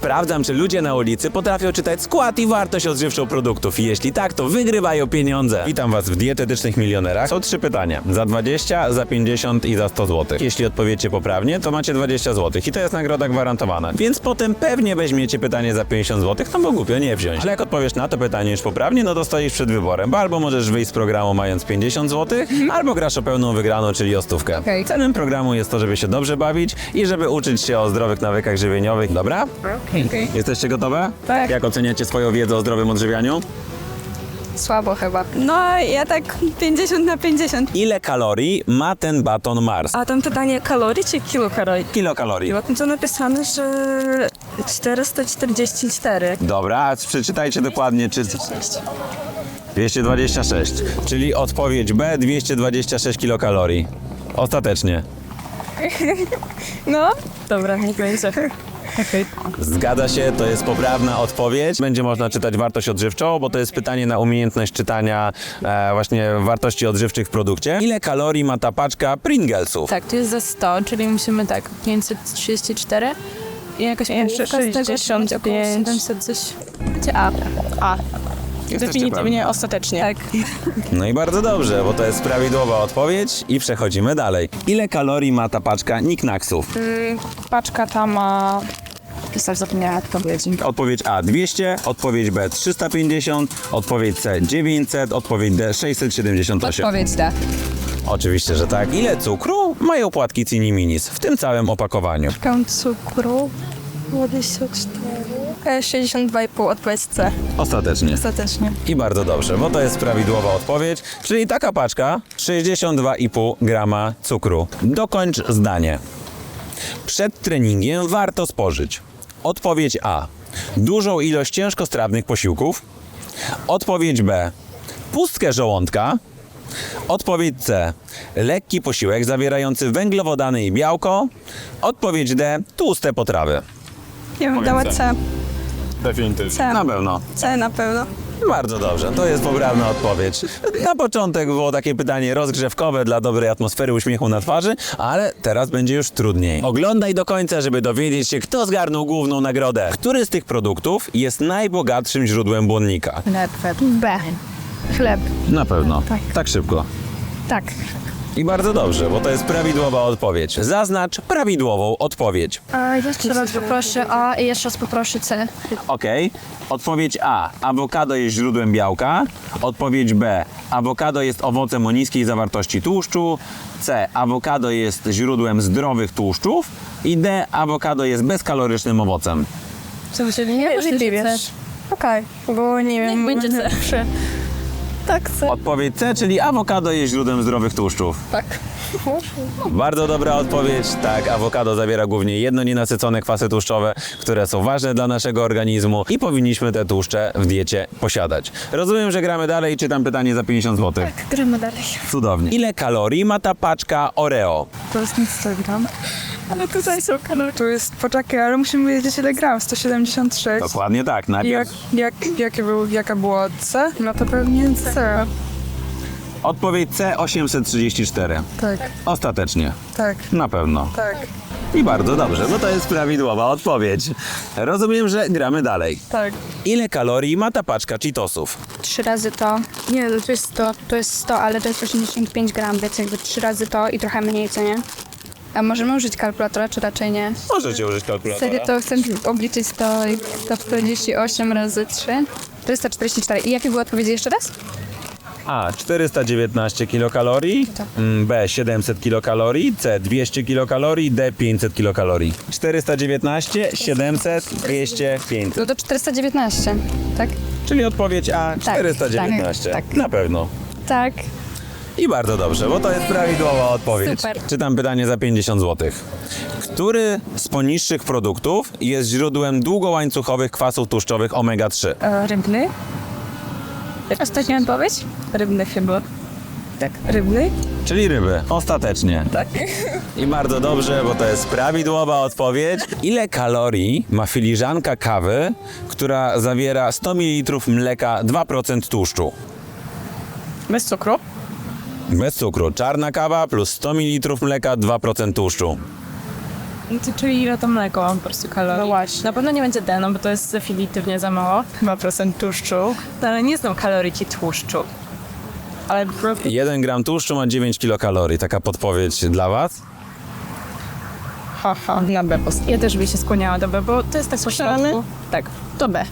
Sprawdzam, czy ludzie na ulicy potrafią czytać skład i wartość odżywczą produktów. I jeśli tak, to wygrywają pieniądze. Witam Was w Dietetycznych Milionerach. Są trzy pytania. Za 20, za 50 i za 100 zł. Jeśli odpowiecie poprawnie, to macie 20 zł. I to jest nagroda gwarantowana. Więc potem pewnie weźmiecie pytanie za 50 zł, no bo głupio nie wziąć. Ale jak odpowiesz na to pytanie już poprawnie, no to stoisz przed wyborem. Bo albo możesz wyjść z programu mając 50 zł, albo grasz o pełną wygraną, czyli o stówkę. Okej. Celem programu jest to, żeby się dobrze bawić i żeby uczyć się o zdrowych nawykach żywieniowych. Dobra? Okej. Jesteście gotowe? Tak. Jak oceniacie swoją wiedzę o zdrowym odżywianiu? Słabo chyba. No, ja tak 50 na 50. Ile kalorii ma ten baton Mars? A tam pytanie kalorii czy kilokalorii? Kilokalorii. No to napisane, że 444. Dobra, a przeczytajcie dokładnie, czy... 226, czyli odpowiedź B 226 kilokalorii. Ostatecznie. No, dobra, niech będzie. Okej. Zgadza się, to jest poprawna odpowiedź. Będzie można czytać wartość odżywczą, bo to jest pytanie na umiejętność czytania e, właśnie wartości odżywczych w produkcie. Ile kalorii ma ta paczka Pringlesów? Tak, to jest za 100, czyli musimy tak, 534 i jakaś Jeszcze połówka z tego, 65. około 700 coś. Będzie A. A. Definitywnie ostatecznie. Tak. No i bardzo dobrze, bo to jest prawidłowa odpowiedź i przechodzimy dalej. Ile kalorii ma ta paczka Niknaksów? Paczka ta ma... Pisać zapomniałam odpowiedzi. Odpowiedź A 200, odpowiedź B 350, odpowiedź C 900, odpowiedź D 678. Odpowiedź da. Oczywiście, że tak. Ile cukru mają płatki Cini Minis w tym całym opakowaniu? Kam cukru 24. E, 62,5 odpowiedź C. Ostatecznie. Ostatecznie. I bardzo dobrze, bo to jest prawidłowa odpowiedź, czyli taka paczka 62,5 grama cukru. Dokończ zdanie. Przed treningiem warto spożyć. Odpowiedź A. Dużą ilość ciężkostrawnych posiłków. Odpowiedź B. Pustkę żołądka. Odpowiedź C. Lekki posiłek zawierający węglowodany i białko. Odpowiedź D. Tłuste potrawy. Ja bym dała C. Definitywnie. C. Na pewno. C na pewno. Bardzo dobrze, to jest poprawna odpowiedź. Na początek było takie pytanie rozgrzewkowe dla dobrej atmosfery uśmiechu na twarzy, ale teraz będzie już trudniej. Oglądaj do końca, żeby dowiedzieć się, kto zgarnął główną nagrodę. Który z tych produktów jest najbogatszym źródłem błonnika? Chleb. B. Chleb. Na pewno. Tak szybko. Tak. I bardzo dobrze, bo to jest prawidłowa odpowiedź. Zaznacz prawidłową odpowiedź. A jeszcze raz poproszę A i jeszcze raz poproszę C. Ok. Odpowiedź A. Awokado jest źródłem białka. Odpowiedź B. Awokado jest owocem o niskiej zawartości tłuszczu. C. Awokado jest źródłem zdrowych tłuszczów. I D. Awokado jest bezkalorycznym owocem. Co wy się nie wybierz? Okej, bo nie wiem. będzie C. Tak, C. Odpowiedź C, czyli awokado jest źródłem zdrowych tłuszczów. Tak. Bardzo dobra odpowiedź. Tak, awokado zawiera głównie jedno nienasycone kwasy tłuszczowe, które są ważne dla naszego organizmu i powinniśmy te tłuszcze w diecie posiadać. Rozumiem, że gramy dalej. Czytam pytanie za 50 zł. Gramy dalej. Cudownie. Ile kalorii ma ta paczka Oreo? To jest nic 100 gram. Ale tutaj są kalorie. Tu jest, poczekaj, ale musimy wiedzieć ile gram. 176. Dokładnie tak. I Najpierw jak, jak, jakie był, jaka była C? No to pewnie C. odpowiedź C 834. Tak, Ostatecznie. tak, Na pewno. tak, I bardzo dobrze, bo to jest prawidłowa odpowiedź. Rozumiem, że gramy dalej. tak. Ile kalorii ma ta paczka Cheetosów? Trzy razy to. Nie, no to jest 100. To jest 100, ale to jest 85 gram, więc jakby trzy razy to i trochę mniej, co nie? A możemy użyć kalkulatora, czy raczej nie? Możecie użyć kalkulatora. Wtedy to chcę obliczyć 100 i 148 razy 3. 444. I jakie były odpowiedzi jeszcze raz? A 419 kilokalorii, mm, B 700 kilokalorii, C 200 kilokalorii, D 500 kilokalorii. 419, 700, 200, 500. No to 419, tak? Czyli odpowiedź A 419. tak, tak. Na pewno. Tak. I bardzo dobrze, bo to jest prawidłowa odpowiedź. Super. Czytam pytanie za 50 zł. Który z poniższych produktów jest źródłem długołańcuchowych kwasów tłuszczowych omega-3? E, rybny? Ostatnia odpowiedź? Rybny chyba. Tak. Rybny? Czyli ryby. Ostatecznie. Tak. I bardzo dobrze, bo to jest prawidłowa odpowiedź. Ile kalorii ma filiżanka kawy, która zawiera 100 ml mleka 2% tłuszczu? Bez cukru? Bez cukru. Czarna kawa plus 100 ml mleka 2% tłuszczu. Ty- Czyli ile to mleko mam po prostu kalorii? No właśnie. Na pewno nie będzie D, no bo to jest definitywnie za mało. 2% tłuszczu. No, ale nie znam kaloryki tłuszczu. Ale po prostu 1 gram tłuszczu ma 9 kilokalorii. Taka podpowiedź dla Was. haha, na B. post- Ja też bym się skłaniała do B, bo to jest tak po środku. Tak, to B.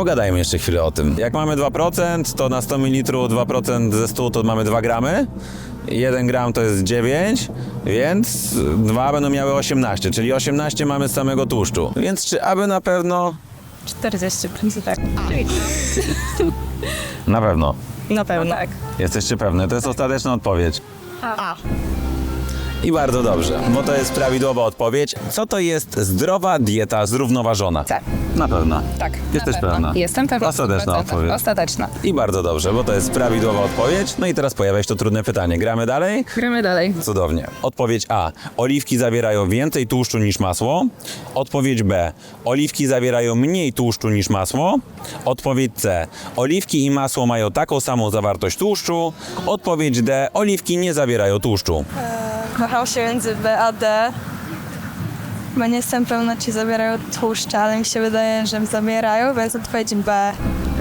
Pogadajmy jeszcze chwilę o tym. Jak mamy 2%, to na 100 ml 2% ze 100 to mamy 2 gramy. 1 gram to jest 9, więc 2 będą miały 18, czyli 18 mamy z samego tłuszczu. Więc czy aby na pewno? 40% tak. Na pewno. Na pewno. Tak. Jesteście pewne? To jest ostateczna odpowiedź. I bardzo dobrze, bo to jest prawidłowa odpowiedź. Co to jest zdrowa dieta zrównoważona? C. Na pewno. Tak. Jesteś na pewno. pewna? Jestem pewna. Ostateczna 100%. odpowiedź. Ostateczna. I bardzo dobrze, bo to jest prawidłowa odpowiedź. No i teraz pojawia się to trudne pytanie. Gramy dalej? Gramy dalej. Cudownie. Odpowiedź A. Oliwki zawierają więcej tłuszczu niż masło. Odpowiedź B. Oliwki zawierają mniej tłuszczu niż masło. Odpowiedź C. Oliwki i masło mają taką samą zawartość tłuszczu. Odpowiedź D. Oliwki nie zawierają tłuszczu. Wahał się między B a D. Bo nie jestem pewna, czy zabierają tłuszcze, ale mi się wydaje, że zabierają, więc odpowiedź B.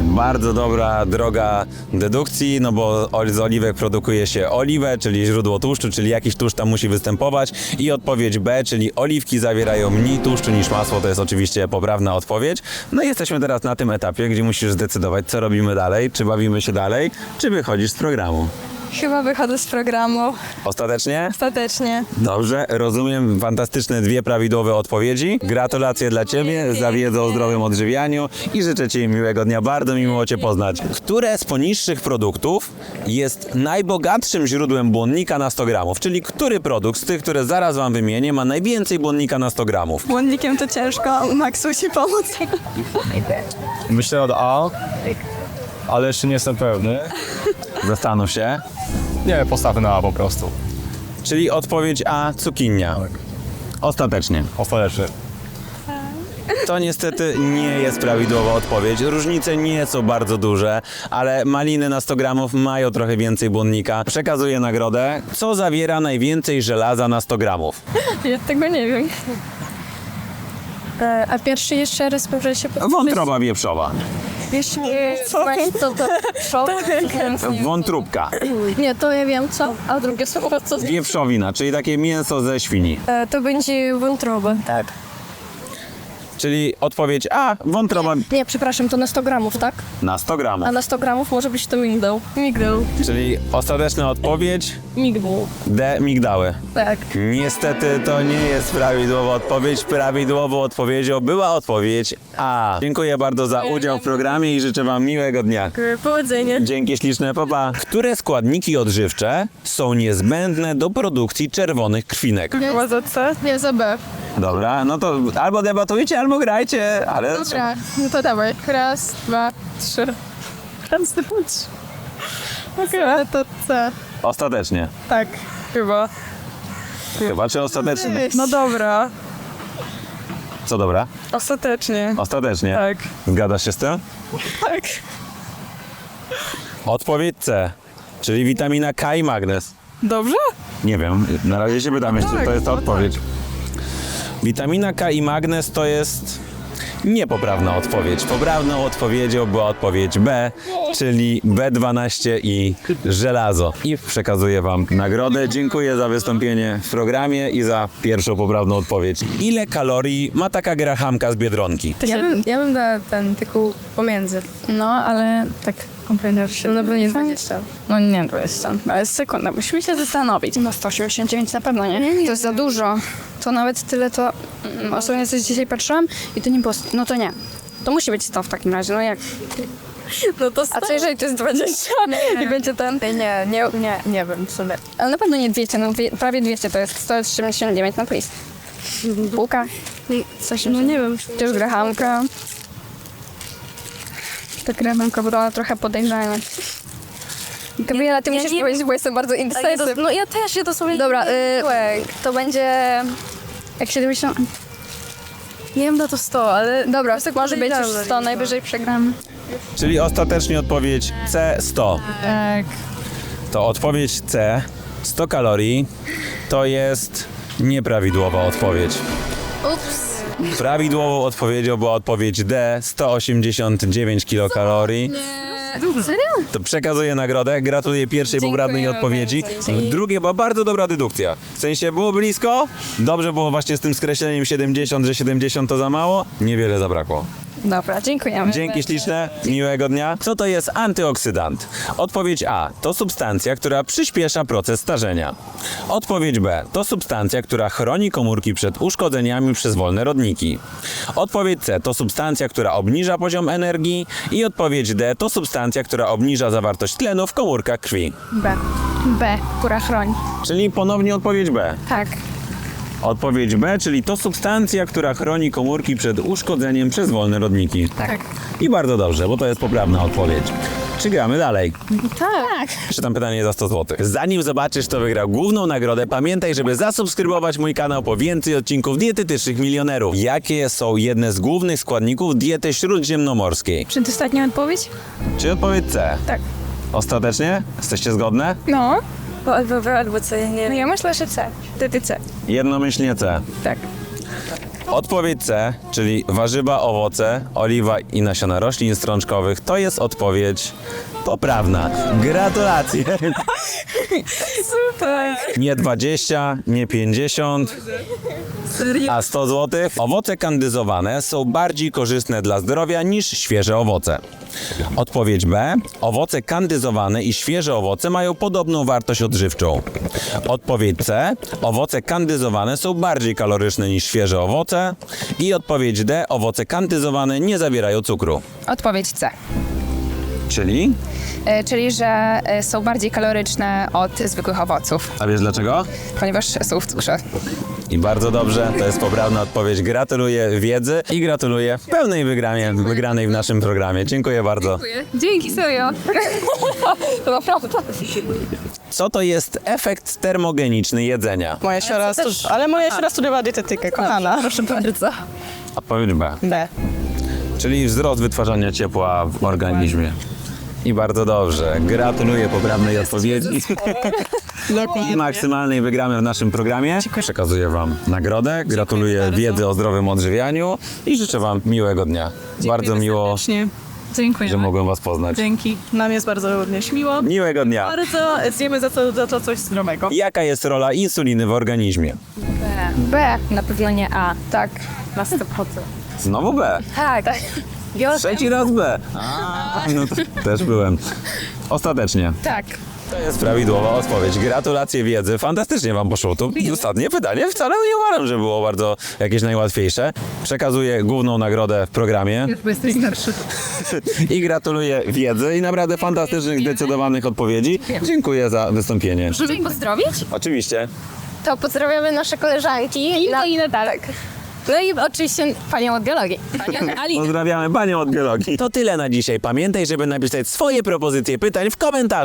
Bardzo dobra droga dedukcji, no bo z oliwek produkuje się oliwę, czyli źródło tłuszczu, czyli jakiś tłuszcz tam musi występować. I odpowiedź B, czyli oliwki zawierają mniej tłuszczu niż masło, to jest oczywiście poprawna odpowiedź. No i jesteśmy teraz na tym etapie, gdzie musisz zdecydować, co robimy dalej, czy bawimy się dalej, czy wychodzisz z programu. Chyba wychodzę z programu. Ostatecznie? Ostatecznie. Dobrze, rozumiem. Fantastyczne dwie prawidłowe odpowiedzi. Gratulacje dla Ciebie za wiedzę o zdrowym odżywianiu i życzę Ci miłego dnia. Bardzo mi miło Cię poznać. Które z poniższych produktów jest najbogatszym źródłem błonnika na 100 gramów? Czyli który produkt z tych, które zaraz Wam wymienię, ma najwięcej błonnika na 100 gramów? Błonnikiem to ciężko, Max musi pomóc. Myślę od A, ale jeszcze nie jestem pewny. Zastanów się. Nie, postawę na A po prostu. Czyli odpowiedź A, cukinia. Ostatecznie. Ostatecznie. To niestety nie jest prawidłowa odpowiedź. Różnice nie są bardzo duże, ale maliny na 100 gramów mają trochę więcej błonnika. Przekazuję nagrodę. Co zawiera najwięcej żelaza na 100 gramów? Ja tego nie wiem. E, a pierwszy jeszcze raz proszę się Wątroba wieprzowa. Jeszcze co? To, to, co? Wątróbka. Nie, to ja wiem co. A drugie słowo co? Wieprzowina, czyli takie mięso ze świni. E, to będzie wątroba. Tak. Czyli odpowiedź A, wątroba Nie, przepraszam, to na 100 gramów, tak? na 100 gramów. A na 100 gramów może być to migdał. Migdał. Czyli ostateczna odpowiedź Migdał. D, migdały. Tak. Niestety to nie jest prawidłowa odpowiedź. Prawidłową odpowiedzią była odpowiedź A. Dziękuję bardzo za udział w programie i życzę Wam miłego dnia. Powodzenia. Dzięki śliczne, papa. Które składniki odżywcze są niezbędne do produkcji czerwonych krwinek? Chyba za C? Nie, za B. Dobra, no to albo debatujcie, albo grajcie, ale... Dobra, no to dawaj. Raz, dwa, trzy. Raz, dwa, trzy. Okej, to C. Ostatecznie. Tak, chyba. Chyba, czy ostatecznie? No dobra, Co dobra? ostatecznie. Ostatecznie. Tak. Zgadzasz się z tym? Tak. Odpowiedź C, czyli witamina K i magnez. Dobrze? Nie wiem, na razie się pytam jeszcze, tak, to jest ta odpowiedź. Witamina K i magnez to jest niepoprawna odpowiedź. Poprawną odpowiedzią była odpowiedź B, czyli B12 i żelazo. I przekazuję Wam nagrodę. Dziękuję za wystąpienie w programie i za pierwszą poprawną odpowiedź. Ile kalorii ma taka grahamka z Biedronki? Ja bym, ja bym dała ten tylko pomiędzy. No, ale tak kompletnie się... No pewnie 20. No nie 20, ale sekunda, musimy się zastanowić. No 189 na pewno, nie? To jest za dużo. To nawet tyle to... mm, Ostatnio coś dzisiaj patrzyłam i to nie było... No to nie. To musi być 100 w takim razie, no jak? No to A co jeżeli to jest 20 i będzie ten? Nie, nie, nie, nie wiem, w sumie. Ale na pewno nie 200, no dwie, prawie 200 to jest 179 na please. Bułka. Coś, no nie wiem. To jest grahamka. Ta grahamka była trochę podejrzana. Gabriela, ty musisz nie- powiedzieć, bo jestem bardzo indecisive. No ja też, ja to sobie... Dobra, y, to będzie... Jak 70... Nie wiem, na to 100, ale... Dobra, może być już 100, najwyżej przegram. Czyli ostatecznie odpowiedź C 100. Tak. To odpowiedź C 100 kalorii to jest Nieprawidłowa odpowiedź. Ups. Prawidłową odpowiedzią była odpowiedź D, 189 kilokalorii. Serio? To przekazuję nagrodę, gratuluję pierwszej poprawnej odpowiedzi. Drugie była bardzo dobra dedukcja. W sensie było blisko, dobrze było właśnie z tym skreśleniem 70, że 70 to za mało, niewiele zabrakło. Dobra, dziękujemy. Dzięki śliczne, miłego dnia. Co to jest antyoksydant? Odpowiedź A. To substancja, która przyspiesza proces starzenia. Odpowiedź B. To substancja, która chroni komórki przed uszkodzeniami przez wolne rodniki. Odpowiedź C. To substancja, która obniża poziom energii. I odpowiedź D. To substancja, która obniża zawartość tlenu w komórkach krwi. B. B, która chroni. Czyli ponownie odpowiedź B. Tak. Odpowiedź B, czyli to substancja, która chroni komórki przed uszkodzeniem przez wolne rodniki. Tak. I bardzo dobrze, bo to jest poprawna odpowiedź. Czy gramy dalej? Tak. Czytam pytanie za 100 zł. Zanim zobaczysz, kto wygrał główną nagrodę, pamiętaj, żeby zasubskrybować mój kanał po więcej odcinków dietetycznych milionerów. Jakie są jedne z głównych składników diety śródziemnomorskiej? Przedostatnia odpowiedź? Czy odpowiedź C? Tak. Ostatecznie? Jesteście zgodne? No. Bo albo wy, albo co, ja nie No ja myślę, że C. Ty, ty C. Jednomyślnie C. Tak. Odpowiedź C, czyli warzywa, owoce, oliwa i nasiona roślin strączkowych, to jest odpowiedź poprawna. Gratulacje! Super. Nie 20, nie 50, a 100 zł. Owoce kandyzowane są bardziej korzystne dla zdrowia niż świeże owoce. Odpowiedź B. Owoce kandyzowane i świeże owoce mają podobną wartość odżywczą. Odpowiedź C. Owoce kandyzowane są bardziej kaloryczne niż świeże owoce. I odpowiedź D. Owoce kandyzowane nie zawierają cukru. Odpowiedź C. Czyli? E, Czyli, że e, są bardziej kaloryczne od zwykłych owoców, A wiesz dlaczego? ponieważ są w cukrze. I bardzo dobrze, to jest poprawna odpowiedź. Gratuluję wiedzy i gratuluję pełnej wygranie, wygranej w naszym programie. Dziękuję bardzo. Dzięki, serio. To naprawdę. Co to jest efekt termogeniczny jedzenia? Moja siostra, stu... ale moja siostra studiowała dietetykę, kochana. Proszę bardzo. Odpowiedź B. B. Czyli wzrost wytwarzania ciepła w organizmie. I bardzo dobrze. Gratuluję poprawnej odpowiedzi. I maksymalnej wygramy w naszym programie. Przekazuję Wam nagrodę. Gratuluję wiedzy o zdrowym odżywianiu i życzę Wam miłego dnia. bardzo miło, Serdecznie. Dziękuję. że mogłem Was poznać. Dzięki. Nam jest bardzo również miło. Miłego dnia. Bardzo zjemy za to, za to coś zdrowego. Jaka jest rola insuliny w organizmie? B. Na pewno nie A. Tak. Na 100%. Znowu B. Tak. Trzeci raz B. A, no to też byłem. Ostatecznie. Tak. To jest prawidłowa odpowiedź. Gratulacje wiedzy. Fantastycznie wam poszło. To ostatnie pytanie wcale nie uważam, że było bardzo jakieś najłatwiejsze. Przekazuję główną nagrodę w programie. Bo jesteś starszy. I gratuluję wiedzy i naprawdę fantastycznych, zdecydowanych odpowiedzi. Dziękuję za wystąpienie. Żeby pozdrowić? Oczywiście. To pozdrawiamy nasze koleżanki. I, No i Natalek. No i oczywiście panią od biologii. Panią Pozdrawiamy panią od biologii. To tyle na dzisiaj. Pamiętaj, żeby napisać swoje propozycje pytań w komentarzu.